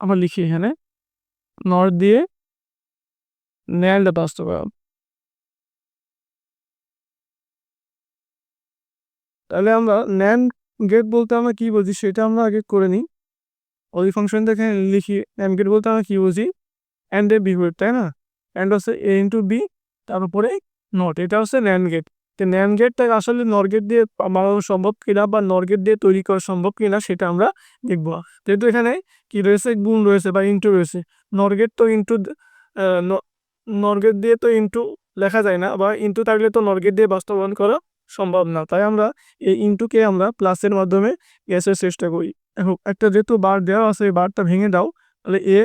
আমরা লিখি এখানে নর দিয়ে ন্যান্ড বাস্তবায়ন। তাহলে আমরা ন্যান্ড গেট বলতে আমরা কি বুঝি? সেটা আমরা আগে করে নিই। ওই ফাংশন থেকে লিখি ন্যান গেট বলতে আমরা কি বুঝি? অ্যান্ড এ বিপরীত, তাই না? অ্যান্ড হচ্ছে এ ইন্টু বি তার উপরে নট এটা হচ্ছে ন্যান্ড গেট। তো ন্যান্ড গেটটা আসলে নর গেট দিয়ে বানানো সম্ভব কিনা বা নর গেট দিয়ে তৈরি করা সম্ভব কিনা সেটা আমরা দেখব। যেহেতু এখানে কি রয়েছে? গুণ রয়েছে বা ইন্টু রয়েছে। নর গেট তো ইন্টু নর গেট দিয়ে তো ইন্টু লেখা যায় না বা ইন্টু থাকলে তো নর গেট দিয়ে বাস্তবায়ন করা সম্ভব না। তাই আমরা এই ইন্টুকে আমরা প্লাসের মাধ্যমে গ্যাসের চেষ্টা করি। এখন একটা যেহেতু বার দেওয়া আছে, এই বারটা ভেঙে দাও, তাহলে এ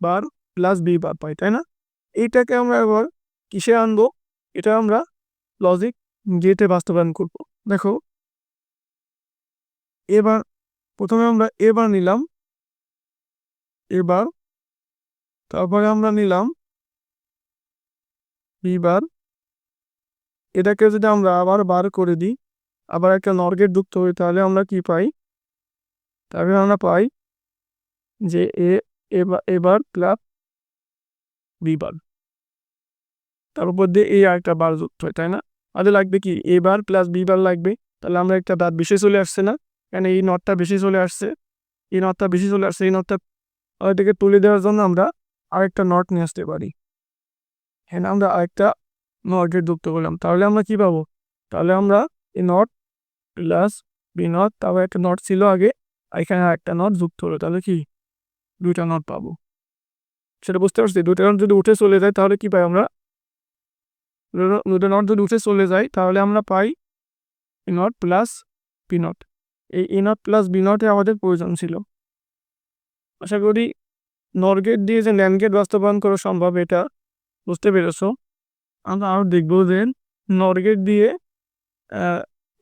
বার প্লাস বি বার পাই, তাই না? এইটাকে আমরা এবার কিসে আনব? এটা আমরা লজিক গেটে বাস্তবায়ন করব। দেখো, এবার প্রথমে আমরা এবার নিলাম, এবার তারপরে আমরা নিলাম বিবার এটাকে যদি আমরা আবার বার করে দিই, আবার একটা নর্গেট যুক্ত হই তাহলে আমরা কি পাই? তাহলে আমরা পাই যে এ এবার এবার প্লাস বিবার তার উপর দিয়ে এই আরেকটা বার যুক্ত হয়, তাই না? আমাদের লাগবে কি এবার প্লাস বিবার লাগবে। তাহলে আমরা একটা দাঁত বেশি চলে আসছে না? কেন এই নটটা বেশি চলে আসছে? এই নটটা বেশি চলে আসছে, এই নটটা ওইটাকে তুলে দেওয়ার জন্য আমরা আরেকটা নট নিয়ে আসতে পারি। হ্যাঁ আমরা আরেকটা নটের যুক্ত করলাম। তাহলে আমরা কি পাবো? তাহলে আমরা এই নট প্লাস বি নট তারপর একটা নট ছিল আগে, এখানে একটা নট যুক্ত হলো। তাহলে কি? দুইটা নট পাবো। সেটা বুঝতে পারছি? দুইটা নট যদি উঠে চলে যায়, তাহলে কি পাই আমরা? নট যদি উঠে চলে যায়, তাহলে আমরা পাই E not plus P not এই ই নট প্লাস বি নটে আমাদের প্রয়োজন ছিল। আশা করি নরগেট দিয়ে যে ন্যান গেট বাস্তবায়ন করা সম্ভব এটা বুঝতে পেরেছ। আমরা আরও দেখব যে নরগেট দিয়ে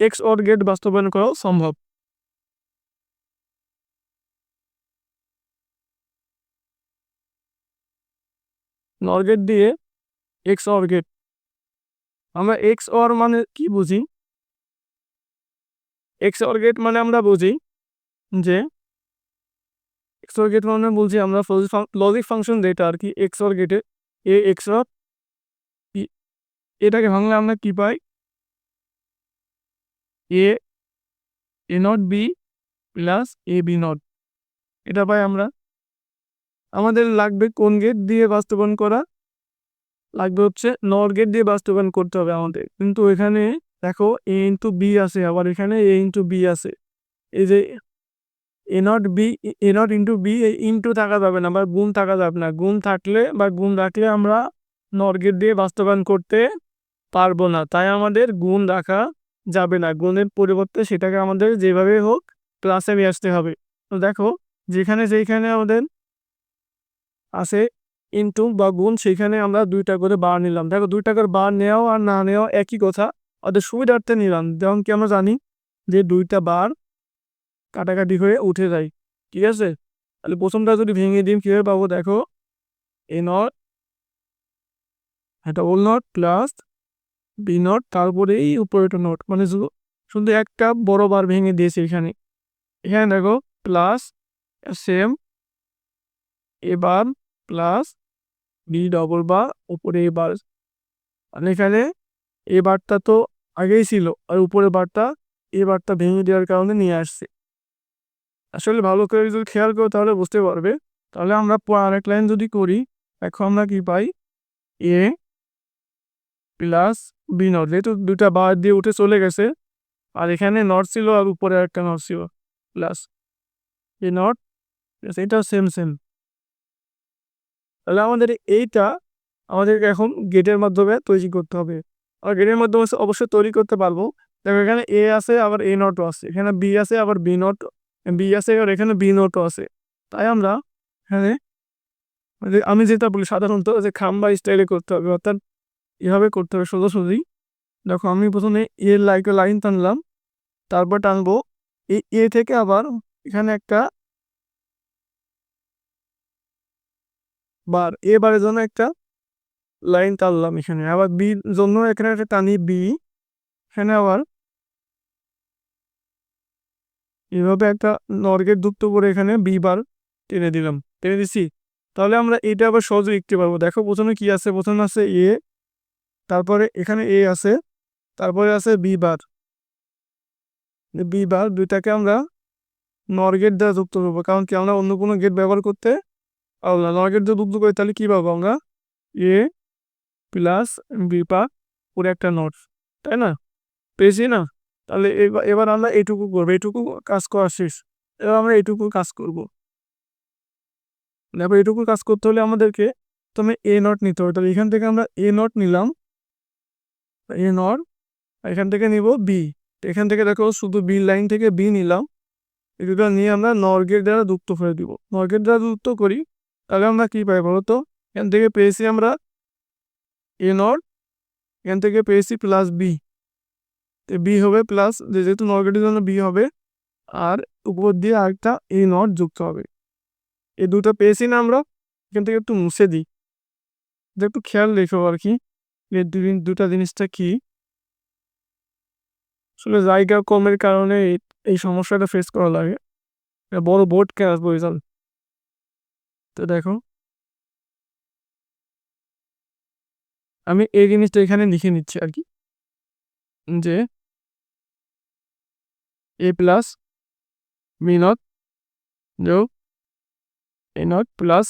এক্স অর গেট বাস্তবায়ন করাও সম্ভব। নরগেট দিয়ে এক্স অর গেট আমরা এক্স অর মানে কি বুঝি? এক্স অর গেট মানে আমরা বুঝি যে এক্স অর গেট মানে বলছি আমরা লজিক ফাংশন যেটা আর কি এক্স অর গেটে এ এক্স অর এটাকে ভাঙলে আমরা কি পাই? A A not B plus A B not এটা পাই আমরা। আমাদের লাগবে কোন গেট দিয়ে বাস্তবায়ন করা? লাগবে হচ্ছে নর গেট দিয়ে বাস্তবায়ন করতে হবে আমাদের। কিন্তু এখানে দেখো এ ইন্টু বি আছে, আবার এখানে এ ইন্টু বি আছে। এই যে A not B A not into B into থাকা যাবে না, বা গুণ থাকা যাবে না। গুণ থাকলে বা গুণ রাখলে আমরা নর গেট দিয়ে বাস্তবায়ন করতে পারব না। তাই আমাদের গুণ রাখা যাবে না। গুণের পরিবর্তে সেটাকে আমাদের যেভাবে হোক প্লাসে নিয়ে আসতে হবে। তো দেখো যেখানে যেখানে আমাদের আছে ইন্টু বা গুণ সেখানে আমরা দুইটা করে বার নিলাম। দেখো, দুইটা করে বার নেওয়া আর না নেওয়া একই কথা। ওদের সুবিধার্থে নিলাম। যেমন কি আমরা জানি যে দুইটা বার কাটাকাটি হয়ে উঠে যায়। ঠিক আছে? তাহলে প্রথমটা যদি ভেঙে দিই, কীভাবে পাবো দেখো? এ নট এটা ওল নট প্লাস বি নট তারপরে এই উপরে একটা নট মানে শুধু একটা বড় বার ভেঙে দিয়েছে এখানে। এখানে দেখো প্লাস সেম এবার প্লাস বি ডবল বা উপরে এ বার আর এখানে এ বারটা তো আগেই ছিল, আর উপরে বারটা এ বারটা ভেঙে দেওয়ার কারণে নিয়ে আসছে। আসলে ভালো করে যদি খেয়াল করো তাহলে বুঝতে পারবে। তাহলে আমরা আরেক লাইন যদি করি এখন আমরা কি পাই? এ প্লাস বি নট যেহেতু দুটা বার দিয়ে উঠে চলে গেছে, আর এখানে নট ছিল আর উপরে একটা নট ছিল। প্লাস এ নট এটা সেম সেম তাহলে আমাদের এইটা আমাদেরকে এখন গেটের মাধ্যমে তৈরি করতে হবে। আর গেটের মাধ্যমে অবশ্যই তৈরি করতে পারব। দেখো এখানে এ আছে, আবার এ নটও আছে। এখানে বি আছে, আবার বি নট বি আছে আর এখানে বি নটও আছে। তাই আমরা এখানে আমি যেটা বলি সাধারণত যে খাম্বা স্টাইলে করতে হবে, অর্থাৎ এভাবে করতে হবে সোজাসুজি দেখো আমি প্রথমে এ লাইকে লাইন টানলাম। তারপর টানবো। এই এ থেকে আবার এখানে একটা বার এ বারের জন্য একটা লাইন টানলাম এখানে। আবার বি জন্য এখানে একটা টানি বি, এখানে আবার এভাবে একটা নর্গেট যুক্ত করে এখানে বি বার টেনে দিলাম। টেনে দিছি তাহলে আমরা এটা আবার সহজে লিখতে পারব। দেখো প্রথমে কি আছে? প্রথমে আছে এ, তারপরে এখানে এ আছে, তারপরে আছে বি বার। বি বার দুইটাকে আমরা নর গেট দ্বারা যুক্ত করব। কারণ কি? আমরা অন্য কোনো গেট ব্যবহার করতে পারব না নর গেট দিয়ে করি তাহলে কী পাবো আমরা এ প্লাস বি পা পুরো একটা নট তাই না পেয়েছি না তাহলে এবার আমরা এটুকু করব এটুকু কাজ করা শেষ এবার আমরা এইটুকু কাজ করব দেখো এটুকু কাজ করতে হলে আমাদেরকে প্রথমে এ নট নিতে হবে তাহলে এখান থেকে আমরা এ নট নিলাম এ নট এখান থেকে নিব বি এখান থেকে দেখো শুধু বি লাইন থেকে বি নিলাম দুটো নিয়ে আমরা নর্গের দ্বারা যুক্ত করে দিব নর্গের দ্বারা যুক্ত করি তাহলে আমরা কী পাই বলো তো? এখান থেকে পেয়েছি আমরা এ নট এখান থেকে পেয়েছি প্লাস বি তো বি হবে প্লাস যেহেতু নর্গেটের জন্য বি হবে, আর উপর দিয়ে আরেকটা এ নট যুক্ত হবে। এই দুটো পেয়েছি না আমরা, এখান থেকে একটু মুছে দিই। একটু খেয়াল রেখো আর কি, এই দুটা জিনিসটা কি? আসলে জায়গা কমের কারণে এই সমস্যাটা ফেস করা লাগে। বড় বোর্ড কেনার প্রয়োজন তো দেখো। আমি এই জিনিসটা এখানে লিখে নিচ্ছি আর কি। যে এ প্লাস বি নট যোগ এ নট প্লাস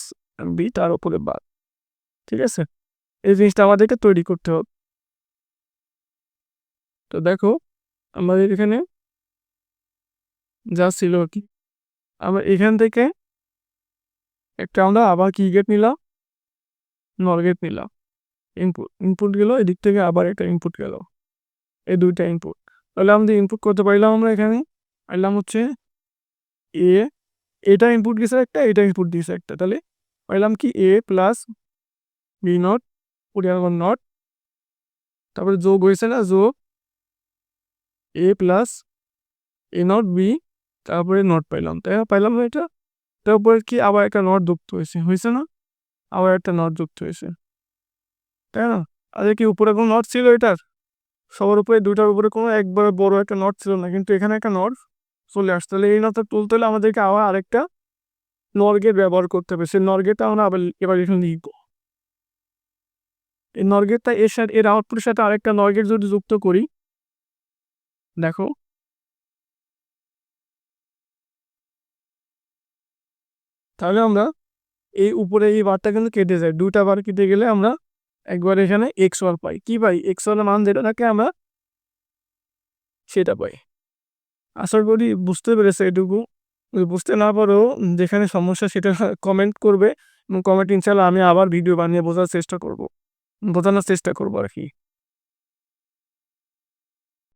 বি তার উপরে বাদ ঠিক আছে? এই জিনিসটা আমাদেরকে তৈরি করতে হবে। তো দেখো, আমাদের এখানে যা ছিল আর কি, আমরা এখান থেকে একটা আমরা আবার কি গেট নিলাম নর গেট নিলাম। ইনপুট ইনপুট গেল, এদিক থেকে আবার একটা ইনপুট গেল। এই দুইটা ইনপুট তাহলে আমাদের ইনপুট করতে পারলাম আমরা এখানে। পাইলাম হচ্ছে এ এটা ইনপুট গেছে একটা, এটা ইনপুট দিয়েছে একটা। তাহলে পাইলাম কি? এ প্লাস বি নট পরিবার নট তারপরে যোগ হয়েছে না? যোগ A plus A not B তারপরে নট পাইলাম। তাই পাইলাম না এটা তারপরে কি আবার একটা নট যুক্ত হয়েছে হয়েছে না? আবার একটা নট যুক্ত হয়েছে। তাই না? আরে কি উপরে কোনো নট ছিল এটার? সবার উপরে দুটার উপরে কোনো একবার বড় একটা নট ছিল না, কিন্তু এখানে একটা নট চলে আসছে। তাহলে এই নটটা তুলতে হলে আমাদেরকে আবার আরেকটা নর্গেট ব্যবহার করতে হবে। সেই নর্গেটটা আমরা আবার এবার এখানে লিখব। এই নর্গেটটা এর সাথে, এর আউটপুটের সাথে আরেকটা নর্গেট যদি যুক্ত করি, দেখো তাহলে আমরা এই উপরে এই বারটা কিন্তু কেটে যায়। দুটা বার কেটে গেলে আমরা একবার এখানে এক্স ওয়ার পাই। কি পাই? এক্স ওয়ার মান যেটা থাকে আমরা সেটা পাই। আশা করি বুঝতে পেরেছে এটুকু। বুঝতে না পারো, যেখানে সমস্যা সেটা কমেন্ট করবে এবং কমেন্ট ইনশাল্লাহ আমি আবার ভিডিও বানিয়ে বোঝার চেষ্টা করব। বোঝানোর চেষ্টা করব আর কি।